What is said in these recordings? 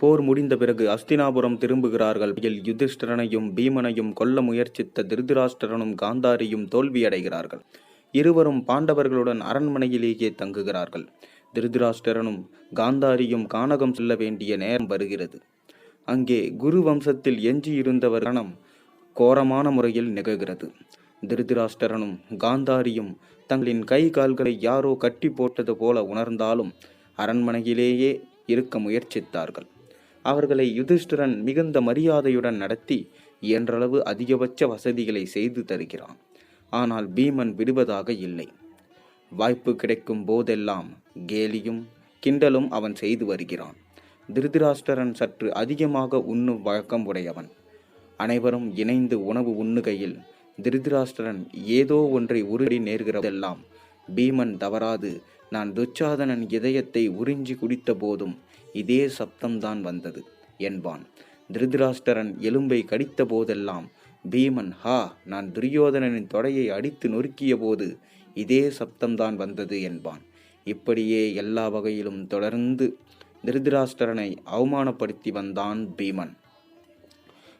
போர் முடிந்த பிறகு அஸ்தினாபுரம் திரும்புகிறார்கள். இதில் யுதிஷ்டிரனையும் பீமனையும் கொல்ல முயற்சித்த திருதராஷ்டிரனும் காந்தாரியும் தோல்வியடைகிறார்கள். இருவரும் பாண்டவர்களுடன் அரண்மனையிலேயே தங்குகிறார்கள். திருதராஷ்டிரனும் காந்தாரியும் கானகம் செல்ல வேண்டிய நேரம் வருகிறது. அங்கே குரு வம்சத்தில் எஞ்சியிருந்தவர் கணம் கோரமான முறையில் நிகழ்கிறது. திருதராஷ்டிரனும் காந்தாரியும் தங்களின் கை கால்களை யாரோ கட்டி போட்டது போல உணர்ந்தாலும் அரண்மனையிலேயே இருக்க முயற்சித்தார்கள். அவர்களை யுதிஷ்டிரன் மிகுந்த மரியாதையுடன் நடத்தி இயன்றளவு அதிகபட்ச வசதிகளை செய்து தருகிறான். ஆனால் பீமன் விடுவதாக இல்லை. வாய்ப்பு கிடைக்கும் போதெல்லாம் கேலியும் கிண்டலும் அவன் செய்து வருகிறான். திருதிராஷ்டிரன் சற்று அதிகமாக உண்ணும் வழக்கம் உடையவன். அனைவரும் இணைந்து உணவு உண்ணுகையில் திருதிராஷ்டிரன் ஏதோ ஒன்றை உருடி நேர்கிறதெல்லாம் பீமன் தவறாது. நான் துச்சாதனன் இதயத்தை உறிஞ்சி குடித்த போதும் இதே சப்தம்தான் வந்தது என்பான். திருதராஷ்டரன் எலும்பை கடித்த போதெல்லாம் பீமன் ஹா நான் துரியோதனனின் தொடையை அடித்து நொறுக்கிய போது இதே சப்தம்தான் வந்தது என்பான். இப்படியே எல்லா வகையிலும் தொடர்ந்து திருதராஷ்டிரனை அவமானப்படுத்தி வந்தான் பீமன்.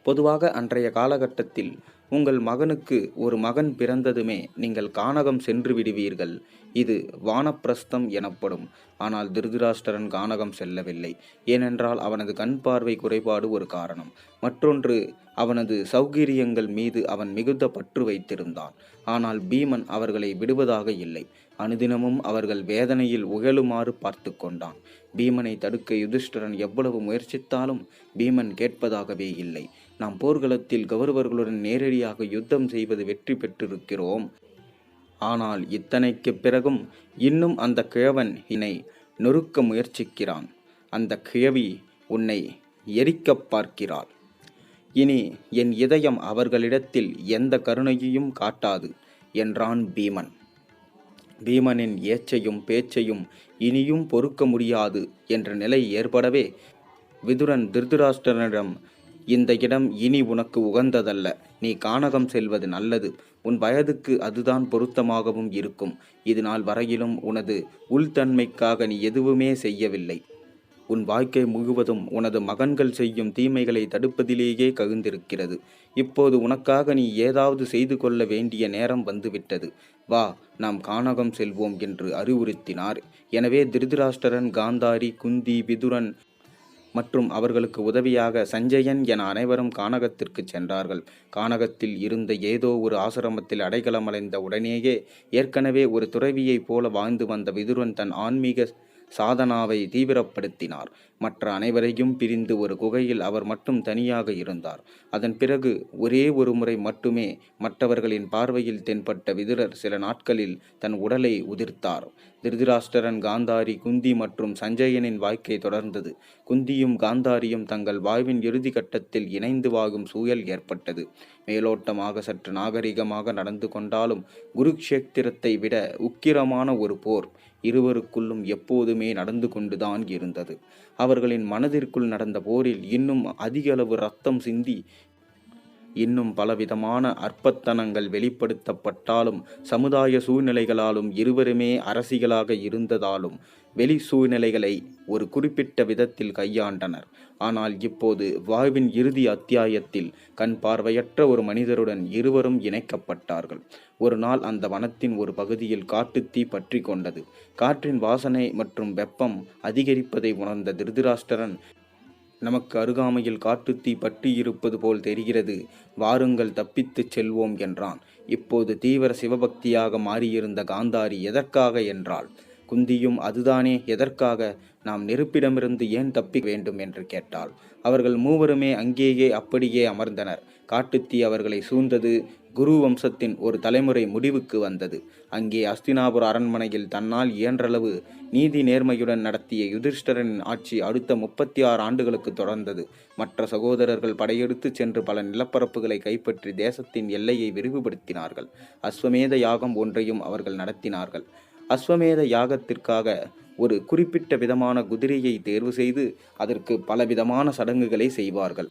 பொதுவாக அன்றைய காலகட்டத்தில் உங்கள் மகனுக்கு ஒரு மகன் பிறந்ததுமே நீங்கள் கானகம் சென்று விடுவீர்கள். இது வானப்பிரஸ்தம் எனப்படும். ஆனால் திருதராஷ்டிரன் கானகம் செல்லவில்லை. ஏனென்றால் அவனது கண் பார்வை குறைபாடு ஒரு காரணம். மற்றொன்று அவனது சௌகரியங்கள் மீது அவன் மிகுந்த பற்று வைத்திருந்தான். ஆனால் பீமன் அவர்களை விடுவதாக இல்லை. அனுதினமும் அவர்கள் வேதனையில் உகழுமாறு பார்த்து கொண்டான். பீமனை தடுக்க யுதிஷ்டரன் எவ்வளவு முயற்சித்தாலும் பீமன் கேட்பதாகவே இல்லை. நாம் போர்க்களத்தில் கௌரவர்களுடன் நேரடி நேரடியாக யுத்தம் செய்வது வெற்றி பெற்றிருக்கிறோம். ஆனால் இத்தனைக்கு பிறகும் இன்னும் அந்த கிழவன் என்னை நொறுக்க முயற்சிக்கிறான். அந்த கிழவி உன்னை எரிக்க பார்க்கிறாள். இனி என் இதயம் அவர்களிடத்தில் எந்த கருணையையும் காட்டாது என்றான் பீமன். பீமனின் ஏச்சையும் பேச்சையும் இனியும் பொறுக்க முடியாது என்ற நிலை ஏற்படவே விதுரன் திருதராஷ்டிரனிடம் இந்த இடம் இனி உனக்கு உகந்ததல்ல. நீ கானகம் செல்வது நல்லது. உன் வயதுக்கு அதுதான் பொருத்தமாகவும் இருக்கும். இது நாள் வரையிலும் உனது உள்தன்மைக்காக நீ எதுவுமே செய்யவில்லை. உன் வாழ்க்கை முழுவதும் உனது மகன்கள் செய்யும் தீமைகளை தடுப்பதிலேயே ககுந்திருக்கிறது. இப்போது உனக்காக நீ ஏதாவது செய்து கொள்ள வேண்டிய நேரம் வந்துவிட்டது. வா நாம் கானகம் செல்வோம் என்று அறிவுறுத்தினார். எனவே திருதராஷ்டிரன் காந்தாரி குந்தி விதுரன் மற்றும் அவர்களுக்கு உதவியாக சஞ்சயன் என அனைவரும் கானகத்திற்கு சென்றார்கள். கானகத்தில் இருந்த ஏதோ ஒரு ஆசிரமத்தில் அடைக்கலமடைந்த உடனேயே ஏற்கனவே ஒரு துறவியைப் போல வாழ்ந்து வந்த விதுரன் தன் ஆன்மீக சாதனாவை தீவிரப்படுத்தினார். மற்ற அனைவரையும் பிரிந்து ஒரு குகையில் அவர் மட்டும் தனியாக இருந்தார். அதன் பிறகு ஒரே ஒரு முறை மட்டுமே மற்றவர்களின் பார்வையில் தென்பட்ட விதுரர் சில நாட்களில் தன் உடலை உதிர்த்தார். திருதிராஷ்டரன் காந்தாரி குந்தி மற்றும் சஞ்சயனின் வாழ்க்கை தொடர்ந்தது. குந்தியும் காந்தாரியும் தங்கள் வாய்வின் இறுதி கட்டத்தில் இணைந்து வாகும் சூழல் ஏற்பட்டது. மேலோட்டமாக சற்று நாகரிகமாக நடந்து கொண்டாலும் குருக்ஷேத்திரத்தை விட உக்கிரமான ஒரு போர் இருவருக்குள்ளும் எப்போதுமே நடந்து கொண்டுதான் இருந்தது. அவர்களின் மனதிற்குள் நடந்த போரில் இன்னும் அதிகளவு ரத்தம் சிந்தி இன்னும் பலவிதமான அற்பத்தனங்கள் வெளிப்படுத்தப்பட்டாலும் சமுதாய சூழ்நிலைகளாலும் இருவருமே அரசிகளாக இருந்ததாலும் வெளி சூழ்நிலைகளை ஒரு குறிப்பிட்ட விதத்தில் கையாண்டனர். ஆனால் இப்போது வாழ்வின் இறுதி அத்தியாயத்தில் கண் பார்வையற்ற ஒரு மனிதருடன் இருவரும் இணைக்கப்பட்டார்கள். ஒரு நாள் அந்த வனத்தின் ஒரு பகுதியில் காட்டுத்தீ பற்றி கொண்டது. காற்றின் வாசனை மற்றும் வெப்பம் அதிகரிப்பதை உணர்ந்த திருதராஷ்டிரன் நமக்கு அருகாமையில் காட்டுத்தீ பற்றி இருப்பது போல் தெரிகிறது. வாருங்கள் தப்பித்துச் செல்வோம் என்றான். இப்போது தீவிர சிவபக்தியாக மாறியிருந்த காந்தாரி எதற்காக என்றாள் குந்தியும் அதுதானே எதற்காக? நாம் நெருப்பிடமிருந்து ஏன் தப்பி வேண்டும்? என்று கேட்டாள். அவர்கள் மூவருமே அங்கேயே அப்படியே அமர்ந்தனர். காட்டுத்தீ அவர்களை சூழ்ந்தது குரு வம்சத்தின் ஒரு தலைமுறை முடிவுக்கு வந்தது. அங்கே அஸ்தினாபுர அரண்மனையில் தன்னால் இயன்றளவு நீதி நேர்மையுடன் நடத்திய யுதிஷ்டரனின் ஆட்சி அடுத்த முப்பத்தி ஆறு ஆண்டுகளுக்கு தொடர்ந்தது. மற்ற சகோதரர்கள் படையெடுத்து சென்று பல நிலப்பரப்புகளை கைப்பற்றி தேசத்தின் எல்லையை விரிவுபடுத்தினார்கள். அஸ்வமேத யாகம் ஒன்றையும் அவர்கள் நடத்தினார்கள். அஸ்வமேத யாகத்திற்காக ஒரு குறிப்பிட்ட விதமான குதிரையை தேர்வு செய்து அதற்கு பலவிதமான சடங்குகளை செய்வார்கள்.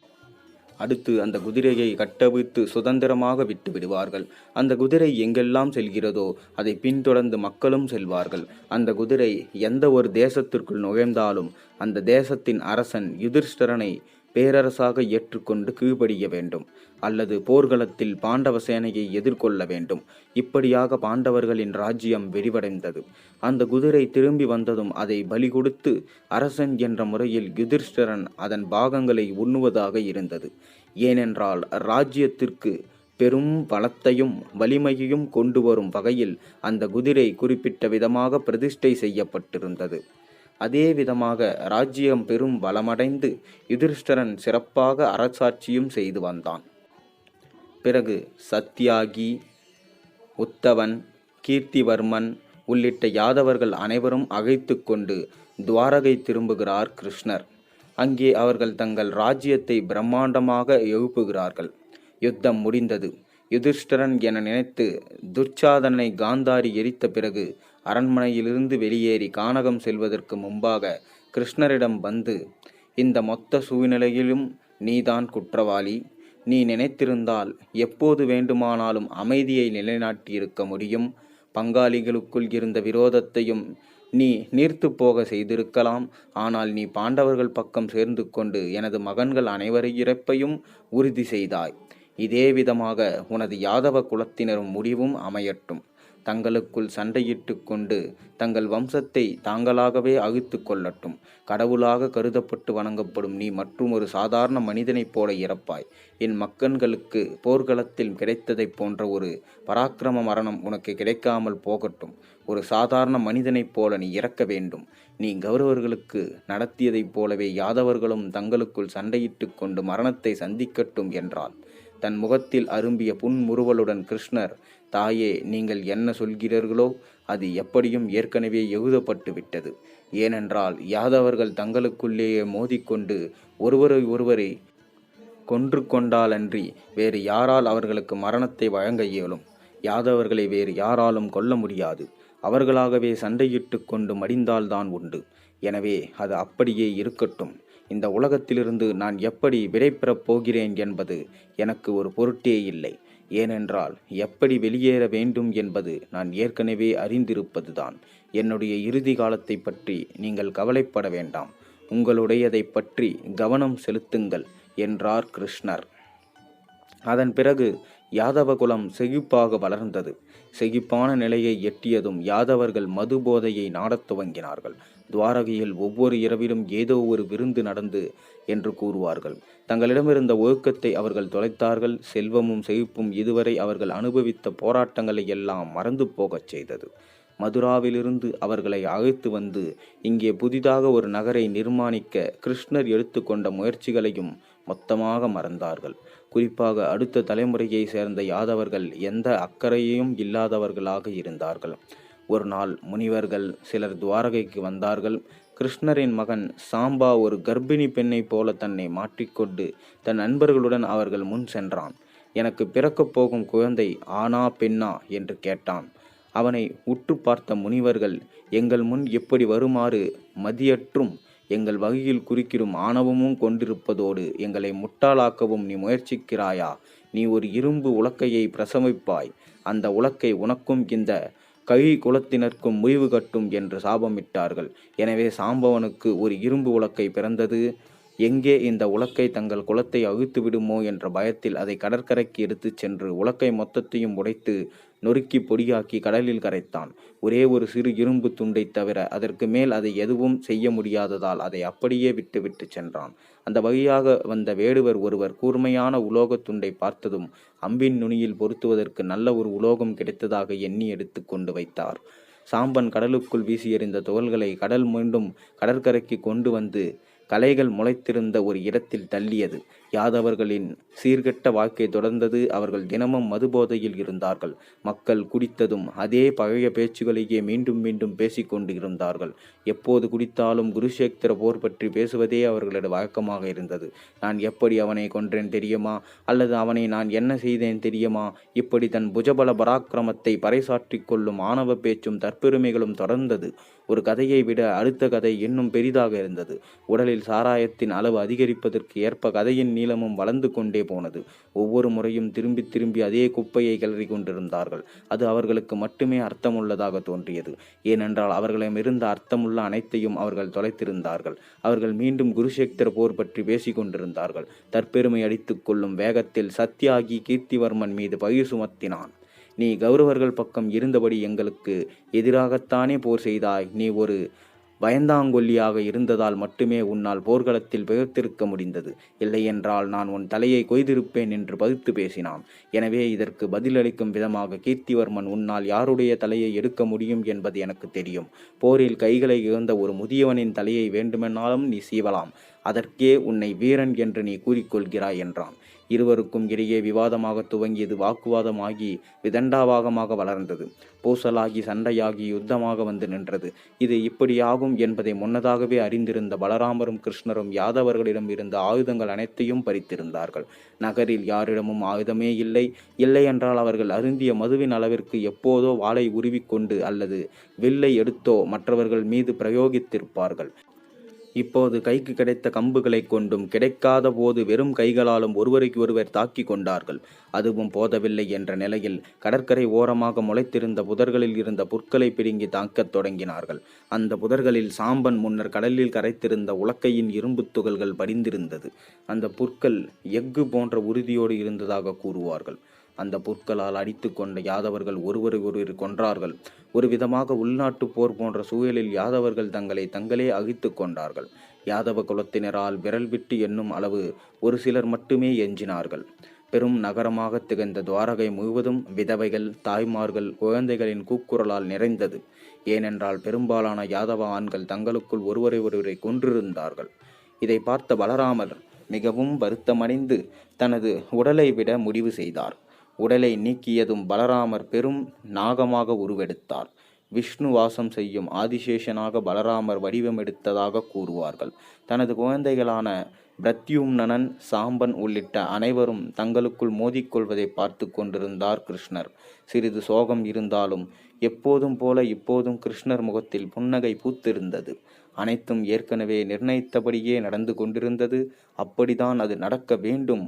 அடுத்து அந்த குதிரையை கட்டவிழ்த்து சுதந்திரமாக விட்டு விடுவார்கள். அந்த குதிரை எங்கெல்லாம் செல்கிறதோ அதை பின்தொடர்ந்து மக்களும் செல்வார்கள். அந்த குதிரை எந்த ஒரு தேசத்திற்குள் நுழைந்தாலும் அந்த தேசத்தின் அரசன் யுதிர்ஷ்டரனை பேரரசாக ஏற்றுக்கொண்டு கீழ்ப்படிய வேண்டும் அல்லது போர்க்களத்தில் பாண்டவ சேனையை எதிர்கொள்ள வேண்டும். இப்படியாக பாண்டவர்களின் ராஜ்யம் விரிவடைந்தது. அந்த குதிரை திரும்பி வந்ததும் அதை பலி கொடுத்து அரசன் என்ற முறையில் யுதிர்ஷ்டரன் அதன் பாகங்களை உண்ணுவதாக இருந்தது. ஏனென்றால் ராஜ்யத்திற்கு பெரும் பலத்தையும் வலிமையையும் கொண்டு வரும் வகையில் அந்த குதிரை குறிப்பிட்ட விதமாக பிரதிஷ்டை செய்யப்பட்டிருந்தது. அதே விதமாக ராஜ்யம் பெரும் வளமடைந்து யுதிர்ஷ்டரன் சிறப்பாக அரசாட்சியும் செய்து வந்தான். பிறகு சத்யாகி உத்தவன் கீர்த்திவர்மன் உள்ளிட்ட யாதவர்கள் அனைவரும் அகைத்து கொண்டு துவாரகை திரும்புகிறார் கிருஷ்ணர். அங்கே அவர்கள் தங்கள் ராஜ்யத்தை பிரம்மாண்டமாக எழுப்புகிறார்கள். யுத்தம் முடிந்தது. யுதிஷ்டரன் என நினைத்து துர்ச்சாதனை காந்தாரி எரித்த பிறகு அரண்மனையிலிருந்து வெளியேறி கானகம் செல்வதற்கு முன்பாக கிருஷ்ணரிடம் வந்து இந்த மொத்த சூழ்நிலையிலும் நீதான் குற்றவாளி. நீ நினைத்திருந்தால் எப்போது வேண்டுமானாலும் அமைதியை நிலைநாட்டியிருக்க முடியும். பங்காளிகளுக்குள் இருந்த விரோதத்தையும் நீ நீர்த்து போக செய்திருக்கலாம். ஆனால் நீ பாண்டவர்கள் பக்கம் சேர்ந்து கொண்டு எனது மகன்கள் அனைவரை இறப்பையும் உறுதி செய்தாய். இதே விதமாக உனது யாதவ குலத்தினரும் முடிவும் அமையட்டும். தங்களுக்குள் சண்டையிட்டு கொண்டு தங்கள் வம்சத்தை தாங்களாகவே அழித்து கொள்ளட்டும். கடவுளாக கருதப்பட்டு வணங்கப்படும் நீ மற்றும் ஒரு சாதாரண மனிதனைப் போல இறப்பாய். என் மக்கன்களுக்கு போர்க்களத்தில் கிடைத்ததைப் போன்ற ஒரு பராக்கிரம மரணம் உனக்கு கிடைக்காமல் போகட்டும். ஒரு சாதாரண மனிதனைப் போல நீ இறக்க வேண்டும். நீ கௌரவர்களுக்கு நடத்தியதைப் போலவே யாதவர்களும் தங்களுக்குள் சண்டையிட்டு கொண்டு மரணத்தை சந்திக்கட்டும் என்றாள். தன் முகத்தில் அரும்பிய புன்முறுவலுடன் கிருஷ்ணர் தாயே நீங்கள் என்ன சொல்கிறீர்களோ அது எப்படியும் ஏற்கனவே எழுதப்பட்டு விட்டது. ஏனென்றால் யாதவர்கள் தங்களுக்குள்ளேயே மோதிக்கொண்டு ஒருவரை ஒருவரை கொன்று கொண்டாலன்றி வேறு யாரால் அவர்களுக்கு மரணத்தை வழங்க இயலும். யாதவர்களை வேறு யாராலும் கொல்ல முடியாது. அவர்களாகவே சண்டையிட்டு கொண்டு மடிந்தால்தான் உண்டு. எனவே அது அப்படியே இருக்கட்டும். இந்த உலகத்திலிருந்து நான் எப்படி விடைபெறப் போகிறேன் என்பது எனக்கு ஒரு பொருட்டே இல்லை. ஏனென்றால் எப்படி வெளியேற வேண்டும் என்பது நான் ஏற்கனவே அறிந்திருப்பதுதான். என்னுடைய இறுதி காலத்தை பற்றி நீங்கள் கவலைப்பட வேண்டாம். உங்களுடையதை பற்றி கவனம் செலுத்துங்கள் என்றார் கிருஷ்ணர். அதன் பிறகு யாதவகுலம் செழிப்பாக வளர்ந்தது. செகிப்பான நிலையை எட்டியதும் யாதவர்கள் மது போதையை நாடத் துவங்கினார்கள். துவாரகையில் ஒவ்வொரு இரவிலும் ஏதோ ஒரு விருந்து நடந்து என்று கூறுவார்கள். தங்களிடமிருந்த ஒழுக்கத்தை அவர்கள் தொலைத்தார்கள். செல்வமும் செழிப்பும் இதுவரை அவர்கள் அனுபவித்த போராட்டங்களை எல்லாம் மறந்து போகச் செய்தது. மதுராவிலிருந்து அவர்களை அழைத்து வந்து இங்கே புதிதாக ஒரு நகரை நிர்மாணிக்க கிருஷ்ணர் எடுத்துக்கொண்ட முயற்சிகளையும் மொத்தமாக மறந்தார்கள். குறிப்பாக அடுத்த தலைமுறையை சேர்ந்த யாதவர்கள் எந்த அக்கறையும் இல்லாதவர்களாக இருந்தார்கள். ஒரு நாள் முனிவர்கள் சிலர் துவாரகைக்கு வந்தார்கள். கிருஷ்ணரின் மகன் சாம்பா ஒரு கர்ப்பிணி பெண்ணைப் போல தன்னை மாற்றிக்கொண்டு தன் நண்பர்களுடன் அவர்கள் முன் சென்றான். எனக்கு பிறக்கப் போகும் குழந்தை ஆனா பெண்ணா என்று கேட்டான். அவனை உற்று பார்த்த முனிவர்கள் எங்கள் முன் எப்படி வருமாறு மதியற்றும் எங்கள் வகையில் குறிக்கிடும் ஆணவமும் கொண்டிருப்பதோடு எங்களை முட்டாளாக்கவும் நீ முயற்சிக்கிறாயா? நீ ஒரு இரும்பு உலக்கையை பிரசமிப்பாய் அந்த உலக்கை உனக்கும் இந்த கழி குலத்தினர்க்கும் முடிவு கட்டும் என்று சாபமிட்டார்கள். எனவே சாம்பவனுக்கு ஒரு இரும்பு உலக்கை பிறந்தது. எங்கே இந்த உலக்கை தங்கள் குலத்தை அழித்து விடுமோ என்ற பயத்தில் அதை கடற்கரைக்கு எடுத்துச் சென்று உலக்கை மொத்தத்தையும் உடைத்து நொறுக்கி பொடியாக்கி கடலில் கரைத்தான். ஒரே ஒரு சிறு இரும்பு துண்டை தவிர அதற்கு மேல் அதை எதுவும் செய்ய முடியாததால் அதை அப்படியே விட்டு விட்டு சென்றான். அந்த வழியாக வந்த வேடுவர் ஒருவர் கூர்மையான உலோகத் துண்டை பார்த்ததும் அம்பின் நுனியில் பொருத்துவதற்கு நல்ல ஒரு உலோகம் கிடைத்ததாக எண்ணி எடுத்து கொண்டு வைத்தார். சாம்பன் கடலுக்குள் வீசி எறிந்த துகள்களை கடல் மீண்டும் கடற்கரைக்கு கொண்டு வந்து கலைகள் முளைத்திருந்த ஒரு இடத்தில் தள்ளியது. யாதவர்களின் சீர்கெட்ட வாழ்க்கை தொடர்ந்தது. அவர்கள் தினமும் மதுபோதையில் இருந்தார்கள். மக்கள் குடித்ததும் அதே பழைய பேச்சுகளையே மீண்டும் மீண்டும் பேசிக்கொண்டு இருந்தார்கள் எப்போது குடித்தாலும் குருஷேத்திர போர் பற்றி பேசுவதே அவர்களது வழக்கமாக இருந்தது. நான் எப்படி அவனை கொன்றேன் தெரியுமா? அல்லது அவனை நான் என்ன செய்தேன் தெரியுமா? இப்படி தன் புஜபல பராக்கிரமத்தை பறைசாற்றிக் கொள்ளும் ஆணவ பேச்சும் தற்பெருமைகளும் தொடர்ந்தது. ஒரு கதையை விட அடுத்த கதை இன்னும் பெரிதாக இருந்தது. உடலில் சாராயத்தின் அளவு அதிகரிப்பதற்கு ஏற்ப கதையின் நீளமும் வளர்ந்து கொண்டே போனது. ஒவ்வொரு முறையும் திரும்பி திரும்பி அதே குப்பையை கிளறி கொண்டிருந்தார்கள். அது அவர்களுக்கு மட்டுமே அர்த்தமுள்ளதாக தோன்றியது. ஏனென்றால் அவர்களிடமிருந்த அர்த்தமுள்ள அனைத்தையும் அவர்கள் தொலைத்திருந்தார்கள். அவர்கள் மீண்டும் குருஷேத்திர போர் பற்றி பேசிக் கொண்டிருந்தார்கள். தற்பெருமை அடித்துக் கொள்ளும் வேகத்தில் சத்யாகி கீர்த்திவர்மன் மீது பயிர் சுமத்தினான். நீ கௌரவர்கள் பக்கம் இருந்தபடி எங்களுக்கு எதிராகத்தானே போர் செய்தாய்? நீ ஒரு பயந்தாங்கொல்லியாக இருந்ததால் மட்டுமே உன்னால் போர்க்களத்தில் பிழைத்திருக்க முடிந்தது. இல்லையென்றால் நான் உன் தலையை கொய்திருப்பேன் என்று பகுத்து பேசினான். எனவே இதற்கு பதிலளிக்கும் விதமாக கீர்த்திவர்மன் உன்னால் யாருடைய தலையை எடுக்க முடியும் என்பது எனக்கு தெரியும். போரில் கைகளை இழந்த ஒரு முதியவனின் தலையை வேண்டுமென்னாலும் நீ சீவலாம். அதற்கே உன்னை வீரன் என்று நீ கூறிக்கொள்கிறாய் என்றான். இருவருக்கும் இடையே விவாதமாக துவங்கியது வாக்குவாதமாகி விதண்டாவாகமாக வளர்ந்தது. பூசலாகி சண்டையாகி யுத்தமாக வந்து நின்றது. இது இப்படியாகும் என்பதை முன்னதாகவே அறிந்திருந்த பலராமரும் கிருஷ்ணரும் யாதவர்களிடம் இருந்த ஆயுதங்கள் அனைத்தையும் பறித்திருந்தார்கள். நகரில் யாரிடமும் ஆயுதமே இல்லை. இல்லை என்றால் அவர்கள் அருந்திய மதுவின் அளவிற்கு எப்போதோ வாளை உருவிக்கொண்டு அல்லது வில்லை எடுத்தோ மற்றவர்கள் மீது பிரயோகித்திருப்பார்கள். இப்போது கைக்கு கிடைத்த கம்புகளை கொண்டும் கிடைக்காத போது வெறும் கைகளாலும் ஒருவருக்கு ஒருவர் தாக்கி கொண்டார்கள். அதுவும் போதவில்லை என்ற நிலையில் கடற்கரை ஓரமாக முளைத்திருந்த புதர்களில் இருந்த புற்களை பிடுங்கி தாக்கத் தொடங்கினார்கள். அந்த புதர்களில் சாம்பன் முன்னர் கடலில் கரைத்திருந்த உலக்கையின் இரும்புத் துகள்கள் படிந்திருந்தது. அந்த புற்கள் எஃகு போன்ற உறுதியோடு இருந்ததாக கூறுவார்கள். அந்த புற்களால் அடித்து கொண்ட யாதவர்கள் ஒருவரை ஒருவர் கொன்றார்கள். ஒரு விதமாக உள்நாட்டு போர் போன்ற சூழலில் யாதவர்கள் தங்களை தங்களே அழித்து கொண்டார்கள். யாதவ குலத்தினரால் விரல் விட்டு என்னும் அளவு ஒரு சிலர் மட்டுமே எஞ்சினார்கள். பெரும் நகரமாக திகழ்ந்த துவாரகை முழுவதும் விதவைகள் தாய்மார்கள் குழந்தைகளின் கூக்குரலால் நிறைந்தது. ஏனென்றால் பெரும்பாலான யாதவ ஆண்கள் தங்களுக்குள் ஒருவரை ஒருவரை கொன்றிருந்தார்கள். இதை பார்த்த பலராமர் மிகவும் வருத்தமடைந்து தனது உடலை விட முடிவு செய்தார். உடலை நீக்கியதும் பலராமர் பெரும் நாகமாக உருவெடுத்தார். விஷ்ணு வாசம் செய்யும் ஆதிசேஷனாக பலராமர் வடிவமெடுத்ததாக கூறுவார்கள். தனது குழந்தைகளான பிரத்யும்னன் சாம்பன் உள்ளிட்ட அனைவரும் தங்களுக்குள் மோதிக்கொள்வதை பார்த்து கொண்டிருந்தார் கிருஷ்ணர். சிறிது சோகம் இருந்தாலும் எப்போதும் போல இப்போதும் கிருஷ்ணர் முகத்தில் புன்னகை பூத்திருந்தது. அனைத்தும் ஏற்கனவே நிர்ணயித்தபடியே நடந்து கொண்டிருந்தது. அப்படிதான் அது நடக்க வேண்டும்.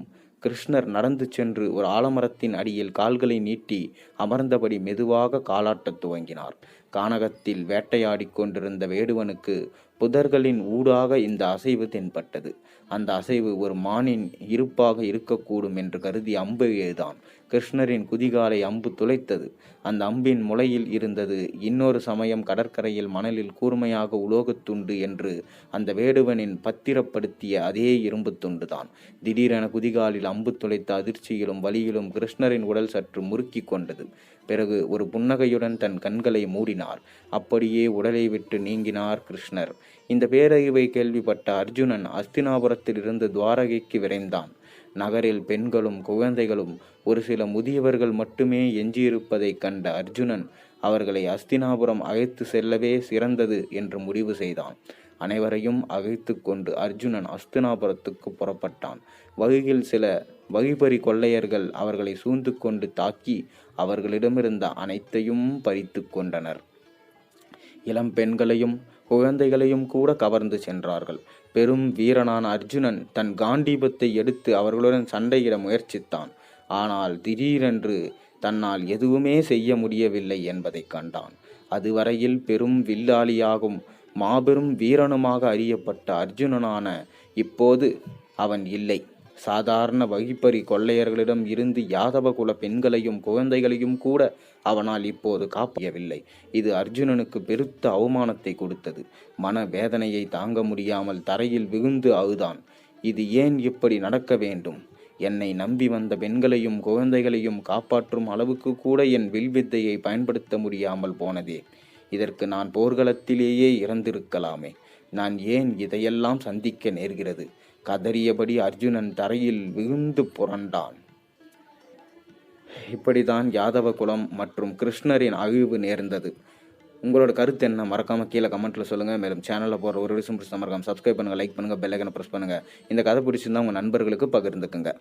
கிருஷ்ணர் நடந்து சென்று ஒரு ஆலமரத்தின் அடியில் கால்களை நீட்டி அமர்ந்தபடி மெதுவாக காலாட்டத் துவங்கினார். கானகத்தில் வேட்டையாடிக் கொண்டிருந்த வேடுவனுக்கு புதர்களின் ஊடாக இந்த அசைவு தென்பட்டது. அந்த அசைவு ஒரு மானின் இருப்பாக இருக்கக்கூடும் என்று கருதி அம்பு எழுதான் கிருஷ்ணரின் குதிகாலை அம்பு துளைத்தது. அந்த அம்பின் முளையில் இருந்தது. இன்னொரு சமயம் கடற்கரையில் மணலில் கூர்மையாக உலோகத் துண்டு என்று அந்த வேடுவனின் பத்திரப்படுத்திய அதே இரும்பு துண்டுதான். திடீரென குதிகாலில் அம்பு துளைத்த அதிர்ச்சியிலும் வலியிலும் கிருஷ்ணரின் உடல் சற்று முறுக்கி கொண்டது. பிறகு ஒரு புன்னகையுடன் தன் கண்களை மூடினார். அப்படியே உடலை விட்டு நீங்கினார் கிருஷ்ணர். இந்த பேரறிவை கேள்விப்பட்ட அர்ஜுனன் அஸ்தினாபுரத்தில் இருந்து துவாரகைக்கு விரைந்தான். நகரில் பெண்களும் குழந்தைகளும் ஒரு சில முதியவர்கள் மட்டுமே எஞ்சியிருப்பதைக் கண்ட அர்ஜுனன் அவர்களை அஸ்தினாபுரம் அழைத்து செல்லவே சிறந்தது என்று முடிவு செய்தான். அனைவரையும் அழைத்து கொண்டு அர்ஜுனன் அஸ்தினாபுரத்துக்கு புறப்பட்டான். வகையில் சில வகிபறி கொள்ளையர்கள் அவர்களை சூழ்ந்து கொண்டு தாக்கி அவர்களிடமிருந்த அனைத்தையும் பறித்து கொண்டனர். இளம் பெண்களையும் குழந்தைகளையும் கூட கவர்ந்து சென்றார்கள். பெரும் வீரனான அர்ஜுனன் தன் காண்டீபத்தை எடுத்து அவர்களுடன் சண்டையிட முயற்சித்தான். ஆனால் திடீரென்று தன்னால் எதுவுமே செய்ய முடியவில்லை என்பதைக் கண்டான். அதுவரையில் பெரும் வில்லாளியாகும் மாபெரும் வீரனுமாக அறியப்பட்ட அர்ஜுனனான இப்போது அவன் இல்லை. சாதாரண வகிப்பறி கொள்ளையர்களிடம் இருந்து யாதவ குல பெண்களையும் குழந்தைகளையும் கூட அவனால் இப்போது காப்பியவில்லை. இது அர்ஜுனனுக்கு பெருத்த அவமானத்தை கொடுத்தது. மன வேதனையை தாங்க முடியாமல் தரையில் விகுந்து அழுதான். இது ஏன் இப்படி நடக்க வேண்டும்? என்னை நம்பி வந்த பெண்களையும் குழந்தைகளையும் காப்பாற்றும் அளவுக்கு கூட என் வில்வித்தையை பயன்படுத்த முடியாமல் போனதே. இதற்கு நான் போர்க்களத்திலேயே இறந்திருக்கலாமே. நான் ஏன் இதையெல்லாம் சந்திக்க நேர்கிறது? கதறியபடி அர்ஜுனன் தரையில் விழுந்து புரண்டான். இப்படிதான் யாதவ குலம் மற்றும் கிருஷ்ணரின் அழிவு நேர்ந்தது. உங்களோட கருத்து என்ன? மறக்காமல் கீழே கமெண்ட்டில் சொல்லுங்கள் மேலும் சேனலில் போகிற ஒரு விஷயம் பிடிச்சா மறக்காமல் சப்ஸ்கிரைப் பண்ணுங்கள் லைக் பண்ணுங்கள் பெல்லைக்கனை ப்ரெஸ் பண்ணுங்கள் இந்த கதை பிடிச்சிருந்தா உங்கள் நண்பர்களுக்கு பகிர்ந்துக்குங்க.